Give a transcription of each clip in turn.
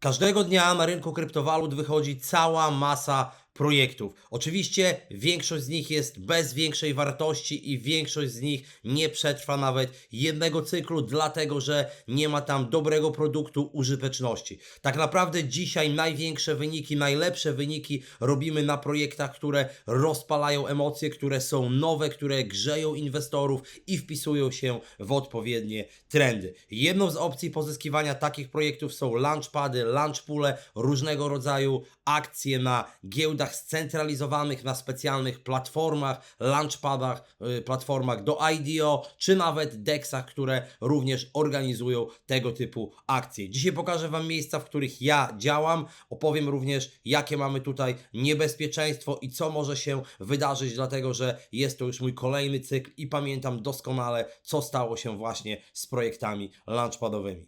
Każdego dnia na rynku kryptowalut wychodzi cała masa projektów. Oczywiście większość z nich jest bez większej wartości i większość z nich nie przetrwa nawet jednego cyklu, dlatego że nie ma tam dobrego produktu użyteczności. Tak naprawdę dzisiaj największe wyniki, najlepsze wyniki robimy na projektach, które rozpalają emocje, które są nowe, które grzeją inwestorów i wpisują się w odpowiednie trendy. Jedną z opcji pozyskiwania takich projektów są launchpady, launchpoole, różnego rodzaju akcje na giełdach scentralizowanych, na specjalnych platformach, launchpadach, y, platformach do IDO, czy nawet DEXach, które również organizują tego typu akcje. Dzisiaj pokażę Wam miejsca, w których ja działam. Opowiem również, jakie mamy tutaj niebezpieczeństwo i co może się wydarzyć, dlatego że jest to już mój kolejny cykl i pamiętam doskonale, co stało się właśnie z projektami launchpadowymi.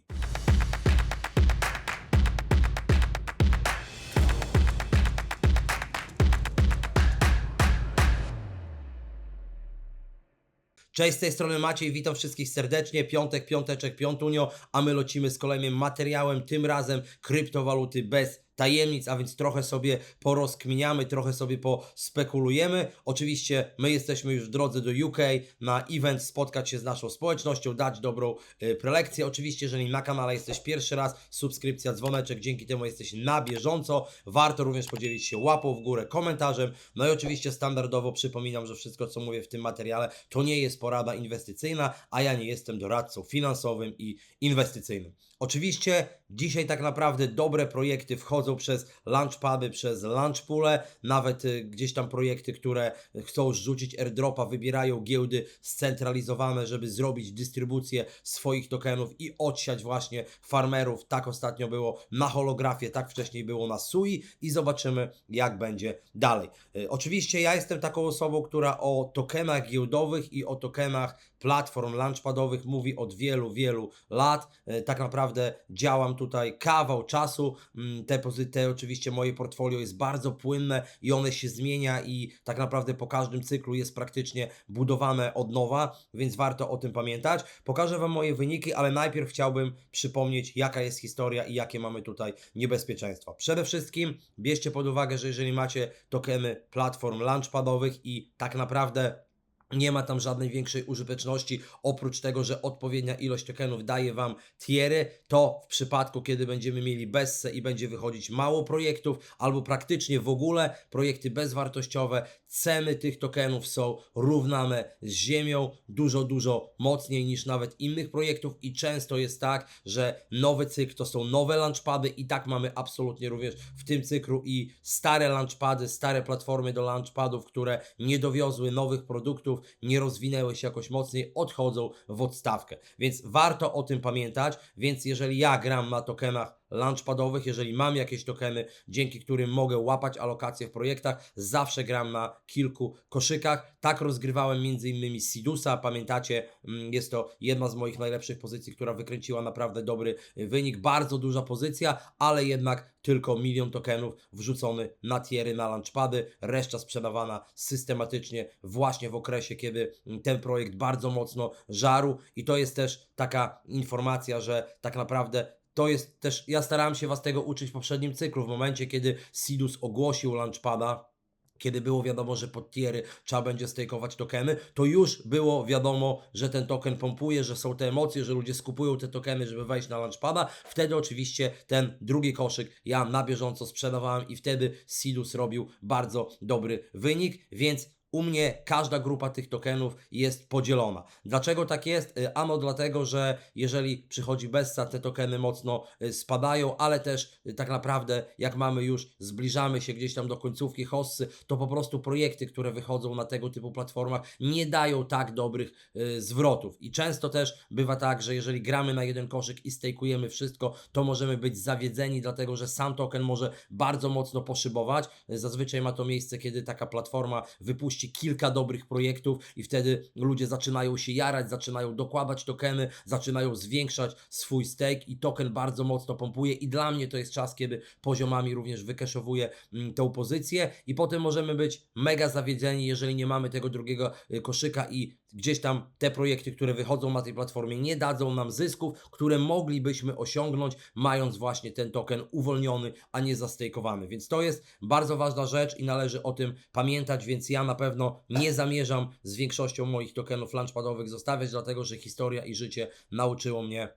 Cześć, z tej strony Maciej, witam wszystkich serdecznie. Piątek, piąteczek, piątunio, a my lecimy z kolejnym materiałem, tym razem kryptowaluty bez tajemnic, a więc trochę sobie porozkminiamy, trochę sobie pospekulujemy. Oczywiście my jesteśmy już w drodze do UK na event, spotkać się z naszą społecznością, dać dobrą y, prelekcję. Oczywiście, jeżeli na kanale jesteś pierwszy raz, subskrypcja, dzwoneczek, dzięki temu jesteś na bieżąco. Warto również podzielić się łapą w górę, komentarzem. No i oczywiście standardowo przypominam, że wszystko co mówię w tym materiale to nie jest porada inwestycyjna, a ja nie jestem doradcą finansowym i inwestycyjnym. Oczywiście dzisiaj tak naprawdę dobre projekty wchodzą przez launchpady, przez launchpoole, nawet y, gdzieś tam projekty, które chcą rzucić airdropa, wybierają giełdy scentralizowane, żeby zrobić dystrybucję swoich tokenów i odsiać właśnie farmerów. Tak ostatnio było na holografie, tak wcześniej było na SUI i zobaczymy jak będzie dalej. Y, Oczywiście ja jestem taką osobą, która o tokenach giełdowych i o tokenach platform launchpadowych mówi od wielu, wielu lat. E, Tak naprawdę działam tutaj kawał czasu. Mm, Te, oczywiście moje portfolio jest bardzo płynne i one się zmienia i tak naprawdę po każdym cyklu jest praktycznie budowane od nowa, więc warto o tym pamiętać. Pokażę Wam moje wyniki, ale najpierw chciałbym przypomnieć, jaka jest historia i jakie mamy tutaj niebezpieczeństwa. Przede wszystkim bierzcie pod uwagę, że jeżeli macie tokeny platform launchpadowych i tak naprawdę nie ma tam żadnej większej użyteczności, oprócz tego, że odpowiednia ilość tokenów daje Wam tiery, to w przypadku, kiedy będziemy mieli besse i będzie wychodzić mało projektów, albo praktycznie w ogóle projekty bezwartościowe, ceny tych tokenów są równane z ziemią dużo, dużo mocniej niż nawet innych projektów i często jest tak, że nowy cykl to są nowe launchpady i tak mamy absolutnie również w tym cyklu i stare launchpady, stare platformy do launchpadów, które nie dowiozły nowych produktów, nie rozwinęły się jakoś mocniej, odchodzą w odstawkę. Więc warto o tym pamiętać, więc jeżeli ja gram na tokenach launchpadowych, jeżeli mam jakieś tokeny, dzięki którym mogę łapać alokacje w projektach, zawsze gram na kilku koszykach. Tak rozgrywałem m.in. Sidusa, pamiętacie, mm, jest to jedna z moich najlepszych pozycji, która wykręciła naprawdę dobry wynik, bardzo duża pozycja, ale jednak tylko milion tokenów wrzucony na tiery, na launchpady, reszta sprzedawana systematycznie właśnie w okresie, kiedy mm, ten projekt bardzo mocno żarł i to jest też taka informacja, że tak naprawdę to jest też, ja starałem się Was tego uczyć w poprzednim cyklu, w momencie kiedy Sidus ogłosił launchpada, kiedy było wiadomo, że pod tiery trzeba będzie stejkować tokeny, to już było wiadomo, że ten token pompuje, że są te emocje, że ludzie skupują te tokeny, żeby wejść na launchpada. Wtedy oczywiście ten drugi koszyk ja na bieżąco sprzedawałem i wtedy Sidus robił bardzo dobry wynik, więc u mnie każda grupa tych tokenów jest podzielona. Dlaczego tak jest? Y, Ano dlatego, że jeżeli przychodzi Bessa, te tokeny mocno y, spadają, ale też y, tak naprawdę jak mamy już, zbliżamy się gdzieś tam do końcówki hossy, to po prostu projekty, które wychodzą na tego typu platformach nie dają tak dobrych zwrotów. I często też bywa tak, że jeżeli gramy na jeden koszyk i stejkujemy wszystko, to możemy być zawiedzeni, dlatego że sam token może bardzo mocno poszybować. Zazwyczaj ma to miejsce, kiedy taka platforma wypuści kilka dobrych projektów i wtedy ludzie zaczynają się jarać, zaczynają dokładać tokeny, zaczynają zwiększać swój stake i token bardzo mocno pompuje i dla mnie to jest czas, kiedy poziomami również wykeszowuje mm, tą pozycję i potem możemy być mega zawiedzeni, jeżeli nie mamy tego drugiego y, koszyka i gdzieś tam te projekty, które wychodzą na tej platformie nie dadzą nam zysków, które moglibyśmy osiągnąć mając właśnie ten token uwolniony, a nie zastejkowany. Więc to jest bardzo ważna rzecz i należy o tym pamiętać, więc ja na pewno nie zamierzam z większością moich tokenów launchpadowych zostawiać, dlatego że historia i życie nauczyło mnie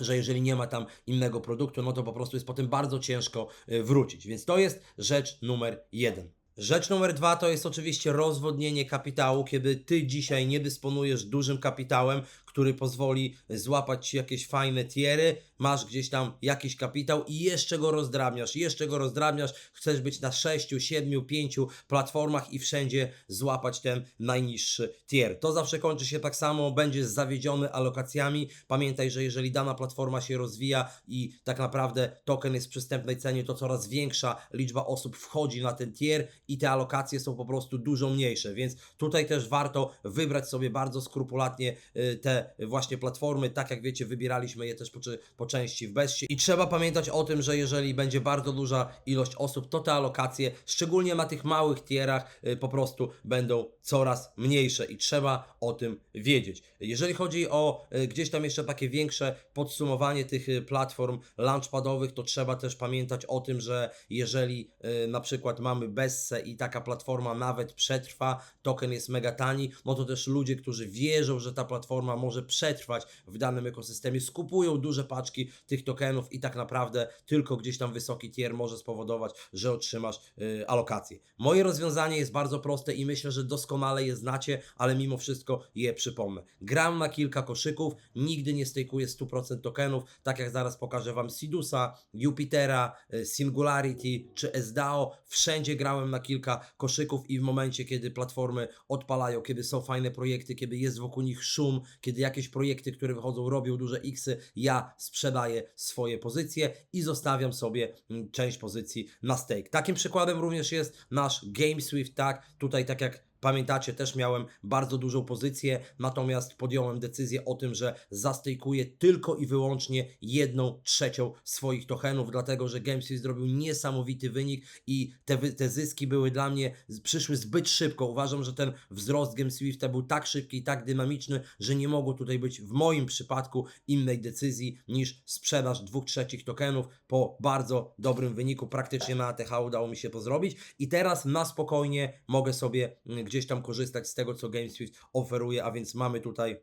że jeżeli nie ma tam innego produktu, no to po prostu jest potem bardzo ciężko y, wrócić. Więc to jest rzecz numer jeden. Rzecz numer dwa to jest oczywiście rozwodnienie kapitału, kiedy ty dzisiaj nie dysponujesz dużym kapitałem, który pozwoli złapać ci jakieś fajne tiery, masz gdzieś tam jakiś kapitał i jeszcze go rozdrabniasz, jeszcze go rozdrabniasz, chcesz być na 6, 7, 5 platformach i wszędzie złapać ten najniższy tier. To zawsze kończy się tak samo, będziesz zawiedziony alokacjami. Pamiętaj, że jeżeli dana platforma się rozwija i tak naprawdę token jest w przystępnej cenie, to coraz większa liczba osób wchodzi na ten tier i te alokacje są po prostu dużo mniejsze, więc tutaj też warto wybrać sobie bardzo skrupulatnie y, właśnie platformy, tak jak wiecie, wybieraliśmy je też po, po części w Bessie i trzeba pamiętać o tym, że jeżeli będzie bardzo duża ilość osób, to te alokacje, szczególnie na tych małych tierach, y, po prostu będą coraz mniejsze i trzeba o tym wiedzieć. Jeżeli chodzi o y, gdzieś tam jeszcze takie większe podsumowanie tych y, platform launchpadowych, to trzeba też pamiętać o tym, że jeżeli na przykład mamy Bessę i taka platforma nawet przetrwa, token jest mega tani, no to też ludzie, którzy wierzą, że ta platforma może przetrwać w danym ekosystemie, skupują duże paczki tych tokenów i tak naprawdę tylko gdzieś tam wysoki tier może spowodować, że otrzymasz y, alokację. Moje rozwiązanie jest bardzo proste i myślę, że doskonale je znacie, ale mimo wszystko je przypomnę. Gram na kilka koszyków, nigdy nie stejkuję 100% tokenów, tak jak zaraz pokażę Wam Sidusa, Jupitera, y, Singularity czy SDAO. Wszędzie grałem na kilka koszyków i w momencie, kiedy platformy odpalają, kiedy są fajne projekty, kiedy jest wokół nich szum, kiedy jakieś projekty, które wychodzą, robią duże X-y, ja sprzedaję swoje pozycje i zostawiam sobie mm, część pozycji na stake. Takim przykładem również jest nasz GameSwift, tak? Tutaj tak jak Pamiętacie, też miałem bardzo dużą pozycję, natomiast podjąłem decyzję o tym, że zastejkuję tylko i wyłącznie jedną trzecią swoich tokenów, dlatego że GameSwift zrobił niesamowity wynik i te, te zyski były dla mnie, przyszły zbyt szybko. Uważam, że ten wzrost GameSwifta był tak szybki i tak dynamiczny, że nie mogło tutaj być w moim przypadku innej decyzji niż sprzedaż dwóch trzecich tokenów po bardzo dobrym wyniku. Praktycznie na ATH udało mi się to zrobić i teraz na spokojnie mogę sobie mm, gdzieś tam korzystać z tego, co GameSwift oferuje, a więc mamy tutaj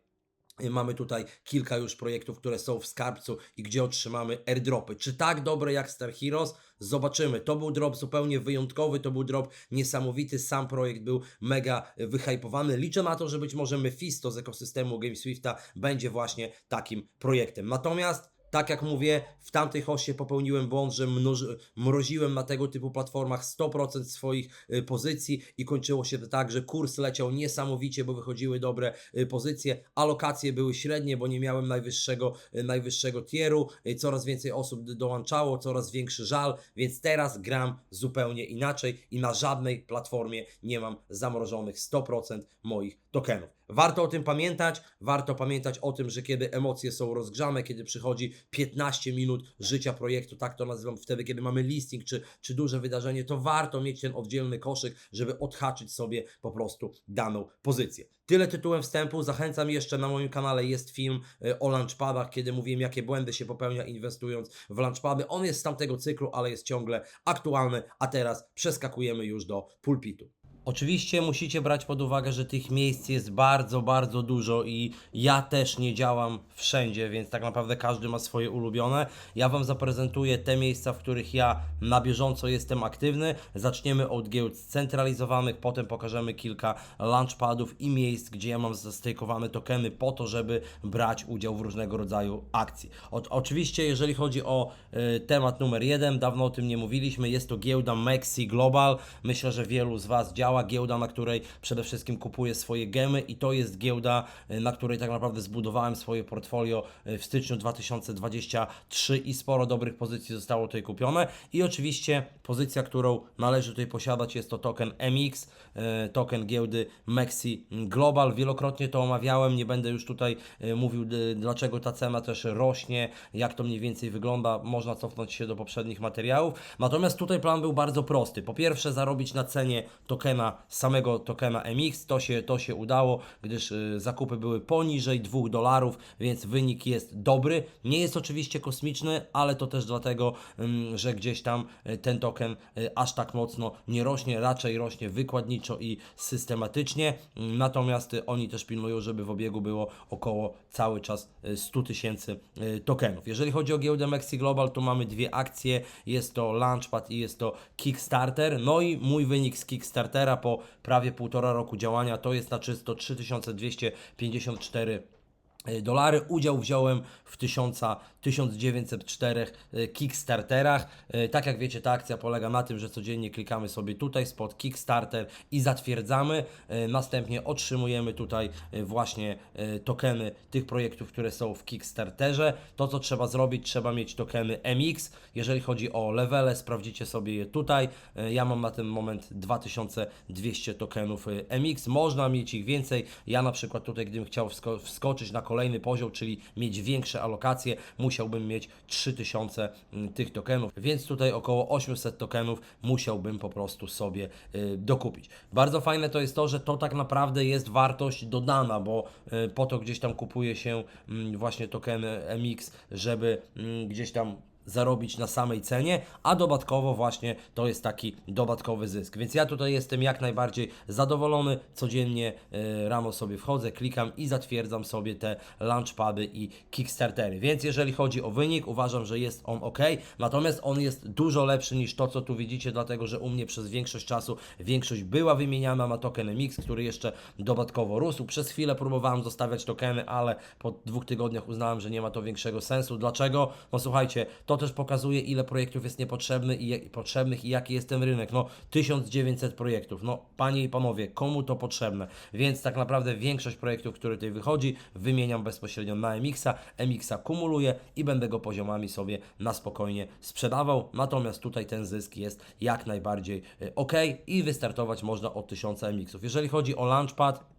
Mamy tutaj kilka już projektów, które są w skarbcu i gdzie otrzymamy airdropy. Czy tak dobre jak Star Heroes? Zobaczymy. To był drop zupełnie wyjątkowy, to był drop niesamowity. Sam projekt był mega wyhypowany. Liczę na to, że być może Mephisto z ekosystemu GameSwifta będzie właśnie takim projektem. Natomiast tak jak mówię, w tamtej hoście popełniłem błąd, że mnoży, mroziłem na tego typu platformach 100% swoich y, pozycji i kończyło się to tak, że kurs leciał niesamowicie, bo wychodziły dobre y, pozycje, alokacje były średnie, bo nie miałem najwyższego, y, najwyższego tieru, coraz więcej osób dołączało, coraz większy żal, więc teraz gram zupełnie inaczej i na żadnej platformie nie mam zamrożonych 100% moich tokenów. Warto o tym pamiętać, warto pamiętać o tym, że kiedy emocje są rozgrzane, kiedy przychodzi 15 minut życia projektu, tak to nazywam, wtedy kiedy mamy listing czy, czy duże wydarzenie, to warto mieć ten oddzielny koszyk, żeby odhaczyć sobie po prostu daną pozycję. Tyle tytułem wstępu, zachęcam jeszcze na moim kanale jest film y, o launchpadach, kiedy mówiłem jakie błędy się popełnia inwestując w launchpady. On jest z tamtego cyklu, ale jest ciągle aktualny, a teraz przeskakujemy już do pulpitu. Oczywiście musicie brać pod uwagę, że tych miejsc jest bardzo, bardzo dużo i ja też nie działam wszędzie, więc tak naprawdę każdy ma swoje ulubione. Ja Wam zaprezentuję te miejsca, w których ja na bieżąco jestem aktywny. Zaczniemy od giełd scentralizowanych, potem pokażemy kilka launchpadów i miejsc, gdzie ja mam zastejkowane tokeny po to, żeby brać udział w różnego rodzaju akcji. O, oczywiście, jeżeli chodzi o y, temat numer jeden, dawno o tym nie mówiliśmy, jest to giełda Mexi Global. Myślę, że wielu z Was działo działa, giełda, na której przede wszystkim kupuję swoje gemy i to jest giełda, y, na której tak naprawdę zbudowałem swoje portfolio y, w styczniu 2023 i sporo dobrych pozycji zostało tutaj kupione i oczywiście pozycja, którą należy tutaj posiadać jest to token MX, y, token giełdy Mexi Global. Wielokrotnie to omawiałem, nie będę już tutaj mówił dlaczego ta cena też rośnie, jak to mniej więcej wygląda, można cofnąć się do poprzednich materiałów. Natomiast tutaj plan był bardzo prosty. Po pierwsze zarobić na cenie tokena, samego tokena MX, to się, to się udało, gdyż y, zakupy były poniżej 2 dolarów, więc wynik jest dobry. Nie jest oczywiście kosmiczny, ale to też dlatego, że gdzieś tam y, ten token y, aż tak mocno nie rośnie, raczej rośnie wykładniczo i systematycznie. Natomiast oni też pilnują, żeby w obiegu było około cały czas y, 100 tysięcy tokenów. Jeżeli chodzi o giełdę Mexi Global, to mamy dwie akcje. Jest to Launchpad i jest to Kickstarter. No i mój wynik z Kickstartera po prawie półtora roku działania. To jest na czysto 3254 e, dolary. Udział wziąłem w 1000, 1904 e, Kickstarterach. E, Tak jak wiecie, ta akcja polega na tym, że codziennie klikamy sobie tutaj spod Kickstarter i zatwierdzamy. E, Następnie otrzymujemy tutaj e, właśnie e, tokeny tych projektów, które są w Kickstarterze. To, co trzeba zrobić, trzeba mieć tokeny MX. Jeżeli chodzi o levele, sprawdzicie sobie je tutaj. E, Ja mam na ten moment 2200 tokenów e, MX. Można mieć ich więcej. Ja na przykład tutaj, gdybym chciał wsko- wskoczyć na kolejny poziom, czyli mieć większe alokacje, musiałbym mieć 3000 mm, tych tokenów, więc tutaj około 800 tokenów musiałbym po prostu sobie y, dokupić. Bardzo fajne to jest to, że to tak naprawdę jest wartość dodana, bo y, po to gdzieś tam kupuje się mm, właśnie tokeny MX, żeby mm, gdzieś tam zarobić na samej cenie, a dodatkowo właśnie to jest taki dodatkowy zysk. Więc ja tutaj jestem jak najbardziej zadowolony. Codziennie e, rano sobie wchodzę, klikam i zatwierdzam sobie te launchpady i kickstartery. Więc jeżeli chodzi o wynik, uważam, że jest on ok. Natomiast on jest dużo lepszy niż to, co tu widzicie, dlatego że u mnie przez większość czasu większość była wymieniana na token MX, który jeszcze dodatkowo rósł. Przez chwilę próbowałem zostawiać tokeny, ale po dwóch tygodniach uznałem, że nie ma to większego sensu. Dlaczego? No słuchajcie, to też pokazuje, ile projektów jest niepotrzebny i potrzebnych i jaki jest ten rynek. No, 1900 projektów. No, panie i panowie, komu to potrzebne? Więc tak naprawdę większość projektów, które tutaj wychodzi, wymieniam bezpośrednio na MX-a. MX-a kumuluję i będę go poziomami sobie na spokojnie sprzedawał. Natomiast tutaj ten zysk jest jak najbardziej ok i wystartować można od 1000 MX-ów. Jeżeli chodzi o Launchpad,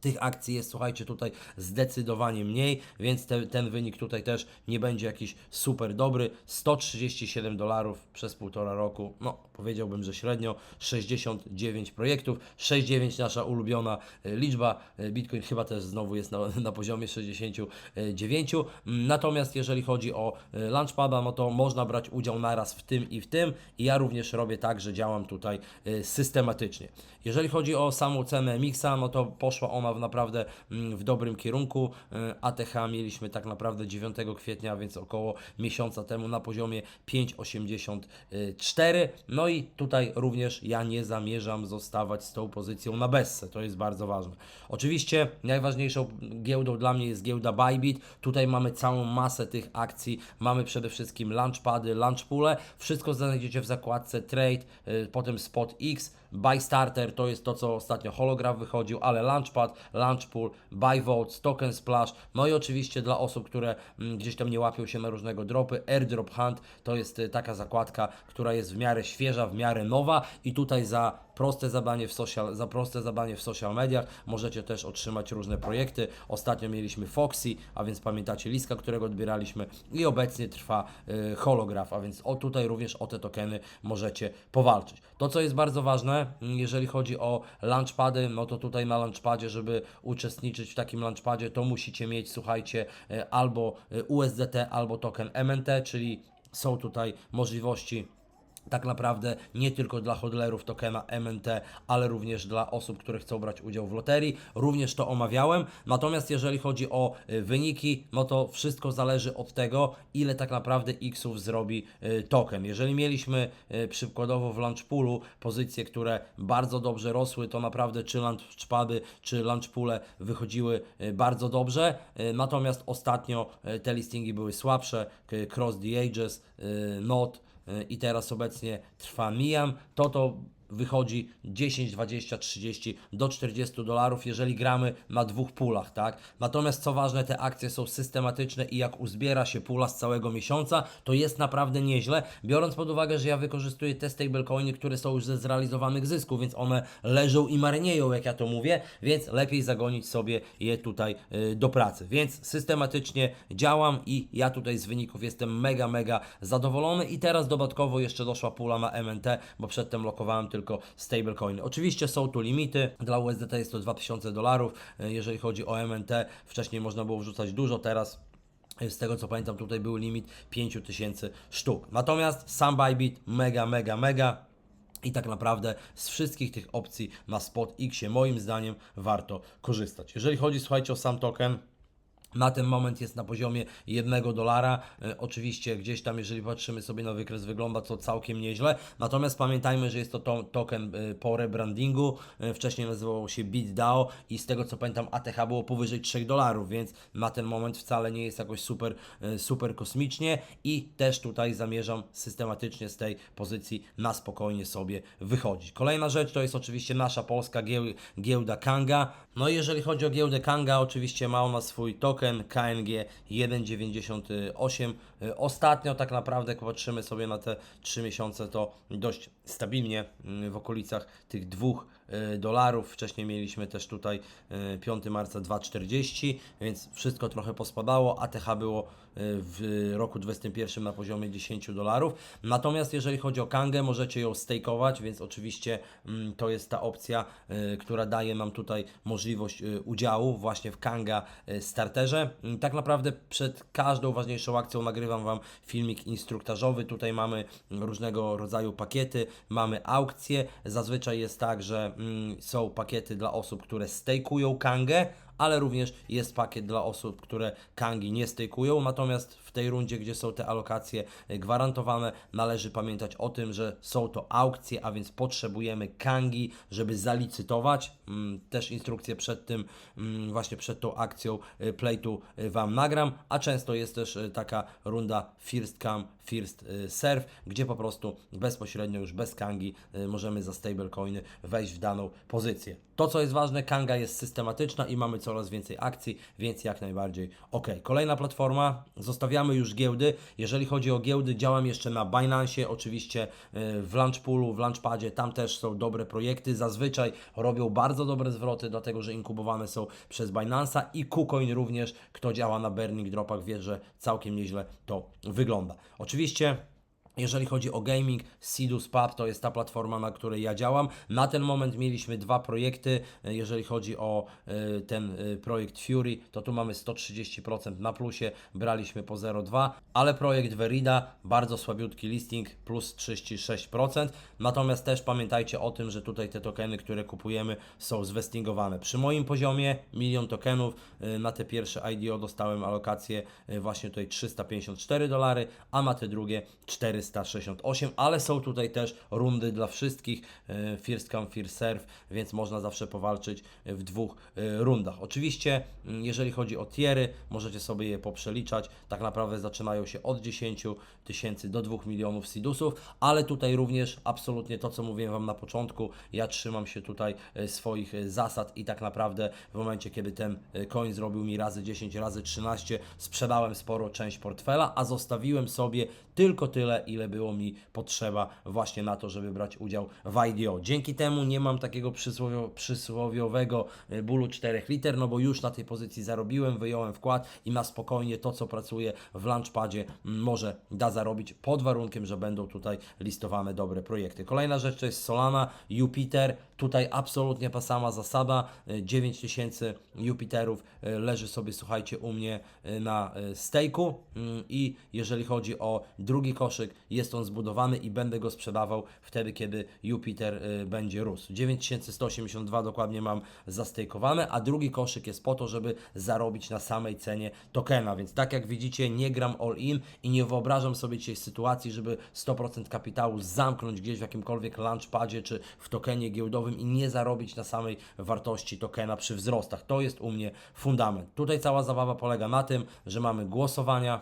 tych akcji jest, słuchajcie, tutaj zdecydowanie mniej, więc te, ten wynik tutaj też nie będzie jakiś super dobry. 137 dolarów przez półtora roku, no powiedziałbym, że średnio 69 projektów. 69 nasza ulubiona e, liczba. E, Bitcoin chyba też znowu jest na, na poziomie 69. Mm, Natomiast jeżeli chodzi o e, Launchpada, no to można brać udział naraz w tym i w tym. I ja również robię tak, że działam tutaj systematycznie. Jeżeli chodzi o samą cenę Mixa, no to poszła ona w naprawdę mm, w dobrym kierunku. E, ATH mieliśmy tak naprawdę 9 kwietnia, więc około miesiąca temu na poziomie 5,84. No i tutaj również ja nie zamierzam zostawać z tą pozycją na bezse. To jest bardzo ważne. Oczywiście najważniejszą giełdą dla mnie jest giełda Bybit. Tutaj mamy całą masę tych akcji. Mamy przede wszystkim launchpady, launchpoole. Wszystko znajdziecie w zakładce Trade, y, potem Spot X. Buy Starter to jest to, co ostatnio holograf wychodził, ale Launchpad, Launchpool, Buy Votes, Token Splash, no i oczywiście dla osób, które mm, gdzieś tam nie łapią się na różnego dropy, Airdrop Hunt to jest y, taka zakładka, która jest w miarę świeża, w miarę nowa i tutaj za proste zadanie w social, za proste zadanie w social mediach możecie też otrzymać różne projekty. Ostatnio mieliśmy Foxy, a więc pamiętacie Liska, którego odbieraliśmy i obecnie trwa y, holograf, a więc o tutaj również o te tokeny możecie powalczyć. To co jest bardzo ważne, mm, jeżeli chodzi o launchpady, no to tutaj na launchpadzie, żeby uczestniczyć w takim launchpadzie, to musicie mieć, słuchajcie, y, albo y, USDT, albo token MNT, czyli są tutaj możliwości tak naprawdę nie tylko dla hodlerów tokena MNT, ale również dla osób, które chcą brać udział w loterii. Również to omawiałem. Natomiast jeżeli chodzi o y, wyniki, no to wszystko zależy od tego, ile tak naprawdę Xów zrobi y, token. Jeżeli mieliśmy y, przykładowo w launchpoolu pozycje, które bardzo dobrze rosły, to naprawdę czy launchpady, czy launchpoole wychodziły bardzo dobrze. Natomiast ostatnio te listingi były słabsze. Cross the Ages, Not, i teraz obecnie trwa Miam, to to wychodzi 10, 20, 30 do 40 dolarów, jeżeli gramy na dwóch pulach, tak? Natomiast co ważne, te akcje są systematyczne i jak uzbiera się pula z całego miesiąca, to jest naprawdę nieźle, biorąc pod uwagę, że ja wykorzystuję te stablecoiny, które są już ze zrealizowanych zysków, więc one leżą i marnieją, jak ja to mówię, więc lepiej zagonić sobie je tutaj y, do pracy. Więc systematycznie działam i ja tutaj z wyników jestem mega, mega zadowolony i teraz dodatkowo jeszcze doszła pula na MNT, bo przedtem lokowałem tylko stablecoiny. Oczywiście są tu limity, dla USDT jest to 2000 dolarów, y, jeżeli chodzi o MNT, wcześniej można było wrzucać dużo, teraz z tego co pamiętam, tutaj był limit 5000 sztuk. Natomiast sam Bybit mega, mega, mega. I tak naprawdę z wszystkich tych opcji na Spot X moim zdaniem warto korzystać. Jeżeli chodzi, słuchajcie, o sam token, na ten moment jest na poziomie 1 dolara. E, oczywiście gdzieś tam, jeżeli patrzymy sobie na wykres, wygląda to całkiem nieźle. Natomiast pamiętajmy, że jest to, to token e, po rebrandingu. E, wcześniej nazywał się BitDAO i z tego co pamiętam ATH było powyżej 3 dolarów, więc na ten moment wcale nie jest jakoś super, super kosmicznie i też tutaj zamierzam systematycznie z tej pozycji na spokojnie sobie wychodzić. Kolejna rzecz to jest oczywiście nasza polska gieł- giełda Kanga. No i jeżeli chodzi o giełdę Kanga, oczywiście ma ona swój token KNG 1,98. Y, Ostatnio tak naprawdę, jak patrzymy sobie na te 3 miesiące, to dość stabilnie y, w okolicach tych 2 dolarów. Wcześniej mieliśmy też tutaj y, 5 marca 2,40, więc wszystko trochę pospadało. ATH było y, w roku 2021 na poziomie 10 dolarów. Natomiast jeżeli chodzi o Kangę, możecie ją stakeować, więc oczywiście mm, to jest ta opcja, y, która daje nam tutaj możliwość y, udziału właśnie w Kanga y, starterze. Mm, Tak naprawdę przed każdą ważniejszą akcją nagrywam Wam filmik instruktażowy. Tutaj mamy różnego rodzaju pakiety, mamy aukcje. Zazwyczaj jest tak, że mm, są pakiety dla osób, które stakują Kangę, ale również jest pakiet dla osób, które Kangi nie stejkują. Natomiast w tej rundzie, gdzie są te alokacje y, gwarantowane, należy pamiętać o tym, że są to aukcje, a więc potrzebujemy Kangi, żeby zalicytować. Mm, Też instrukcje przed tym, mm, właśnie przed tą akcją y, Playtu y, Wam nagram, a często jest też taka runda First Come, First y, Serve, gdzie po prostu bezpośrednio już bez Kangi y, możemy za stablecoiny wejść w daną pozycję. To, co jest ważne, Kanga jest systematyczna i mamy coraz więcej akcji, więc jak najbardziej ok. Kolejna platforma, zostawiamy już giełdy. Jeżeli chodzi o giełdy, działam jeszcze na Binance, oczywiście y, w Launchpoolu, w Launchpadzie, tam też są dobre projekty. Zazwyczaj robią bardzo dobre zwroty, dlatego że inkubowane są przez Binance'a i KuCoin również. Kto działa na Burning Dropach wie, że całkiem nieźle to wygląda. Oczywiście Oczywiście jeżeli chodzi o gaming, Sidus Pub to jest ta platforma, na której ja działam. Na ten moment mieliśmy dwa projekty. Jeżeli chodzi o e, ten e, projekt Fury, to tu mamy 130% na plusie, braliśmy po 0,2, ale projekt Verida, bardzo słabiutki listing, plus 36%. Natomiast też pamiętajcie o tym, że tutaj te tokeny, które kupujemy, są zwestingowane. Przy moim poziomie milion tokenów e, na te pierwsze IDO dostałem alokację właśnie tutaj 354 dolary, a na te drugie 468, ale są tutaj też rundy dla wszystkich e, First Come First Serve, więc można zawsze powalczyć w dwóch e, rundach. Oczywiście, mm, jeżeli chodzi o tiery, możecie sobie je poprzeliczać. Tak naprawdę zaczynają się od 10 tysięcy do 2 milionów sidusów, ale tutaj również absolutnie to, co mówiłem Wam na początku, ja trzymam się tutaj e, swoich zasad i tak naprawdę w momencie, kiedy ten coin zrobił mi razy 10, razy 13, sprzedałem sporo część portfela, a zostawiłem sobie tylko tyle, ile było mi potrzeba właśnie na to, żeby brać udział w IDO. Dzięki temu nie mam takiego przysłowio, przysłowiowego e, bólu 4 liter, no bo już na tej pozycji zarobiłem, wyjąłem wkład i na spokojnie to, co pracuje w Launchpadzie, m, może da zarobić pod warunkiem, że będą tutaj listowane dobre projekty. Kolejna rzecz to jest Solana, Jupiter. Tutaj absolutnie ta sama zasada. E, 9000 Jupiterów e, leży sobie, słuchajcie, u mnie e, na e, stake'u Mm, i jeżeli chodzi o drugi koszyk, jest on zbudowany i będę go sprzedawał wtedy, kiedy Jupiter e, będzie rósł. 9182 dokładnie mam zastejkowane, a drugi koszyk jest po to, żeby zarobić na samej cenie tokena, więc tak jak widzicie, nie gram all in i nie wyobrażam sobie dzisiaj sytuacji, żeby 100% kapitału zamknąć gdzieś w jakimkolwiek launchpadzie czy w tokenie giełdowym i nie zarobić na samej wartości tokena przy wzrostach. To jest u mnie fundament. Tutaj cała zabawa polega na tym, że mamy głosowania,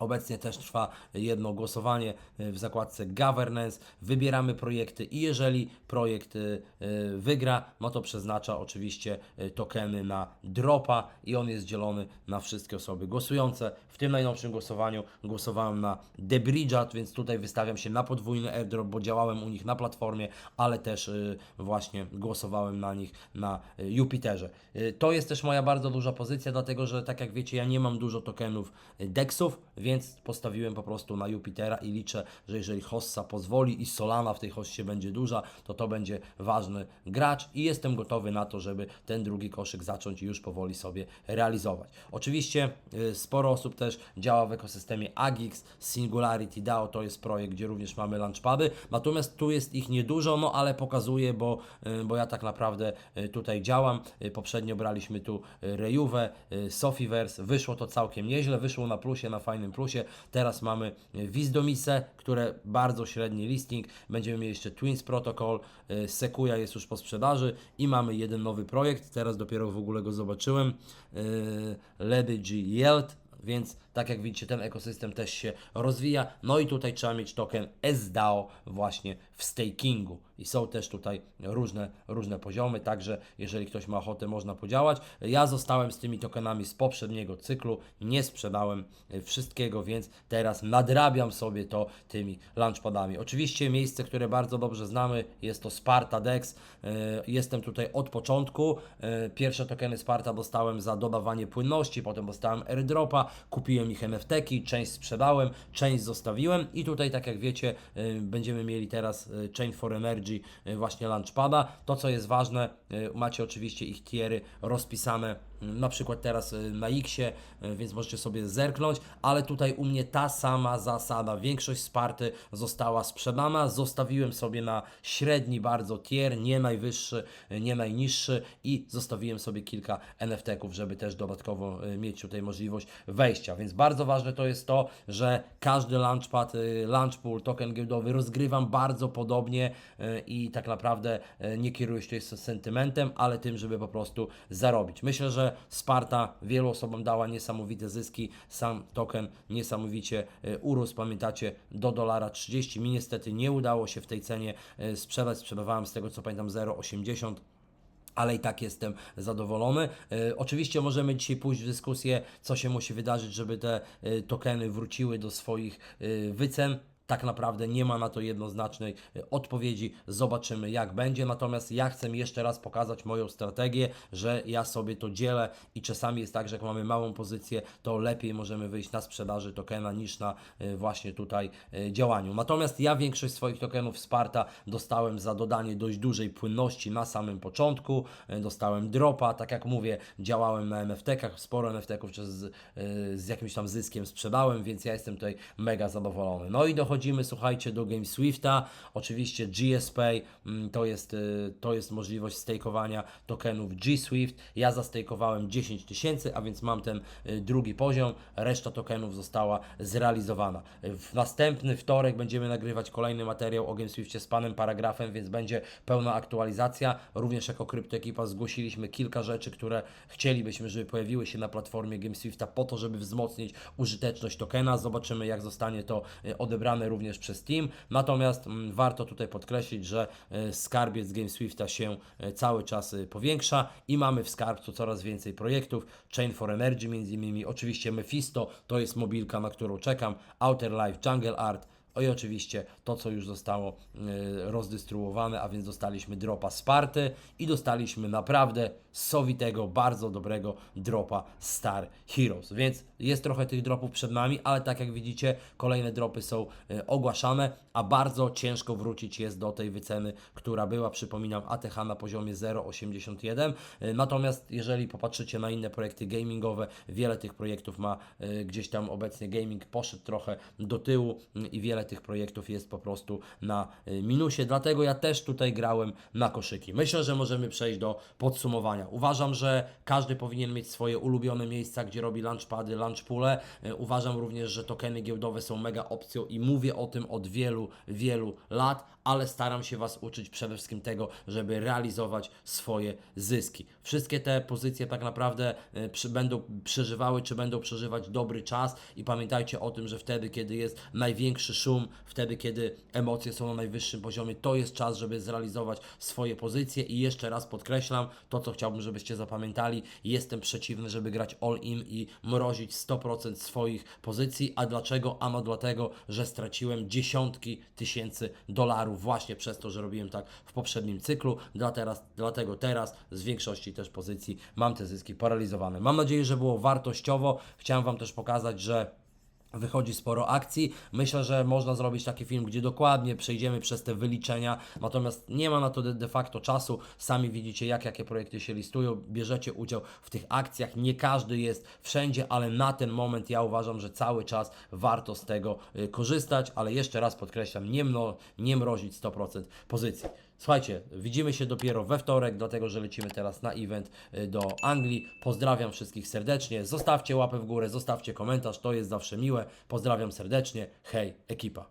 Obecnie też trwa jedno głosowanie y, w zakładce Governance. Wybieramy projekty i jeżeli projekt y, y, wygra, no to przeznacza oczywiście tokeny na dropa i on jest dzielony na wszystkie osoby głosujące. W tym najnowszym głosowaniu głosowałem na The Bridgeat, więc tutaj wystawiam się na podwójny airdrop, bo działałem u nich na platformie, ale też właśnie głosowałem na nich na Jupiterze. To jest też moja bardzo duża pozycja, dlatego że tak jak wiecie, ja nie mam dużo tokenów DEXów, więc postawiłem po prostu na Jupitera i liczę, że jeżeli hossa pozwoli i Solana w tej hossie będzie duża, to to będzie ważny gracz i jestem gotowy na to, żeby ten drugi koszyk zacząć już powoli sobie realizować. Oczywiście y, sporo osób też działa w ekosystemie Agix, Singularity DAO to jest projekt, gdzie również mamy launchpady, natomiast tu jest ich niedużo, no ale pokazuję, bo, y, bo ja tak naprawdę y, tutaj działam. Poprzednio braliśmy tu Rejuwę, Sofiverse, wyszło to całkiem nieźle, wyszło na plusie, na fajnym plusie. Teraz mamy y, Wisdomise, które bardzo średni listing. Będziemy mieli jeszcze Twins Protocol, y, Sequoia jest już po sprzedaży i mamy jeden nowy projekt, teraz dopiero w ogóle go zobaczyłem, y, Ledy G Yield, więc tak jak widzicie, ten ekosystem też się rozwija. No i tutaj trzeba mieć token SDAO właśnie w stakingu. I są też tutaj różne, różne poziomy, także jeżeli ktoś ma ochotę, można podziałać. Ja zostałem z tymi tokenami z poprzedniego cyklu, nie sprzedałem y, wszystkiego, więc teraz nadrabiam sobie to tymi launchpadami. Oczywiście miejsce, które bardzo dobrze znamy, jest to Sparta Dex. Y, Jestem tutaj od początku. Y, Pierwsze tokeny Sparta dostałem za dodawanie płynności, potem dostałem airdropa, kupiłem ich NFT-ki, część sprzedałem, część zostawiłem i tutaj, tak jak wiecie, y, będziemy mieli teraz y, Chain for Energy y, właśnie launchpada. To, co jest ważne, macie oczywiście ich tiery rozpisane na przykład teraz y, na Xie, y, więc możecie sobie zerknąć, ale tutaj u mnie ta sama zasada. Większość Sparty została sprzedana, zostawiłem sobie na średni bardzo tier, nie najwyższy, y, nie najniższy i zostawiłem sobie kilka NFT-ków, żeby też dodatkowo mieć tutaj możliwość wejścia. Więc bardzo ważne to jest to, że każdy launchpad, launchpool, token giełdowy rozgrywam bardzo podobnie i tak naprawdę nie kieruję się sentymentem, ale tym, żeby po prostu zarobić. Myślę, że Sparta wielu osobom dała niesamowite zyski, sam token niesamowicie y, urósł, pamiętacie, do dolara 30. Mi niestety nie udało się w tej cenie y, sprzedać, sprzedawałem z tego co pamiętam 0,80 ale i tak jestem zadowolony. E, oczywiście możemy dzisiaj pójść w dyskusję, co się musi wydarzyć, żeby te e, tokeny wróciły do swoich e, wycen. Tak naprawdę nie ma na to jednoznacznej e, odpowiedzi. Zobaczymy, jak będzie. Natomiast ja chcę jeszcze raz pokazać moją strategię, że ja sobie to dzielę i czasami jest tak, że jak mamy małą pozycję, to lepiej możemy wyjść na sprzedaży tokena niż na e, właśnie tutaj e, działaniu. Natomiast ja większość swoich tokenów Sparta dostałem za dodanie dość dużej płynności na samym początku. Dostałem dropa, tak jak mówię, działałem na NFT-kach, sporo NFT-ków czy z, z jakimś tam zyskiem sprzedałem, więc ja jestem tutaj mega zadowolony. No i dochodzimy, słuchajcie, do Game Swifta. Oczywiście GSPay mm, to jest, y, to jest możliwość stakeowania tokenów G Swift. Ja zastakowałem 10 tysięcy, a więc mam ten y, drugi poziom. Reszta tokenów została zrealizowana. W następny wtorek będziemy nagrywać kolejny materiał o Game Swiftie z panem paragrafem, więc będzie pełna aktualizacja. Również jako kryptoekipa zgłosiliśmy kilka rzeczy, które chcielibyśmy, żeby pojawiły się na platformie Game Swifta po to, żeby wzmocnić użyteczność tokena. Zobaczymy, jak zostanie to y, odebrane również przez Team. Natomiast mm, warto tutaj podkreślić, że y, skarbiec Game Swifta się y, cały czas y, powiększa i mamy w skarbcu coraz więcej projektów. Chain for Energy między innymi, oczywiście Mephisto, to jest mobilka, na którą czekam, Outer Life, Jungle Art, o i oczywiście to, co już zostało y, rozdystrybuowane, a więc dostaliśmy dropa Sparty i dostaliśmy naprawdę sowitego, bardzo dobrego dropa Star Heroes. Więc jest trochę tych dropów przed nami, ale tak jak widzicie, kolejne dropy są y, ogłaszane, a bardzo ciężko wrócić jest do tej wyceny, która była, przypominam, ATH na poziomie 0,81. Y, Natomiast jeżeli popatrzycie na inne projekty gamingowe, wiele tych projektów ma gdzieś tam obecnie gaming poszedł trochę do tyłu i wiele wiele tych projektów jest po prostu na y, minusie, dlatego ja też tutaj grałem na koszyki. Myślę, że możemy przejść do podsumowania. Uważam, że każdy powinien mieć swoje ulubione miejsca, gdzie robi launchpady, launchpule. Y, Uważam również, że tokeny giełdowe są mega opcją i mówię o tym od wielu, wielu lat, ale staram się Was uczyć przede wszystkim tego, żeby realizować swoje zyski. Wszystkie te pozycje tak naprawdę y, przy, będą przeżywały, czy będą przeżywać dobry czas i pamiętajcie o tym, że wtedy, kiedy jest największy szum, wtedy, kiedy emocje są na najwyższym poziomie, to jest czas, żeby zrealizować swoje pozycje i jeszcze raz podkreślam to, co chciałbym, żebyście zapamiętali. Jestem przeciwny, żeby grać all-in i mrozić 100% swoich pozycji. A dlaczego? Ano dlatego, że straciłem dziesiątki tysięcy dolarów właśnie przez to, że robiłem tak w poprzednim cyklu. Dla teraz, dlatego teraz z większości też pozycji mam te zyski paralizowane. Mam nadzieję, że było wartościowo. Chciałem Wam też pokazać, że Wychodzi sporo akcji. Myślę, że można zrobić taki film, gdzie dokładnie przejdziemy przez te wyliczenia, natomiast nie ma na to de, facto czasu. Sami widzicie, jak jakie projekty się listują, bierzecie udział w tych akcjach. Nie każdy jest wszędzie, ale na ten moment ja uważam, że cały czas warto z tego y, korzystać, ale jeszcze raz podkreślam, nie, mno, nie mrozić 100% pozycji. Słuchajcie, widzimy się dopiero we wtorek, dlatego że lecimy teraz na event y, do Anglii. Pozdrawiam wszystkich serdecznie. Zostawcie łapę w górę, zostawcie komentarz, to jest zawsze miłe. Pozdrawiam serdecznie. Hej, ekipa.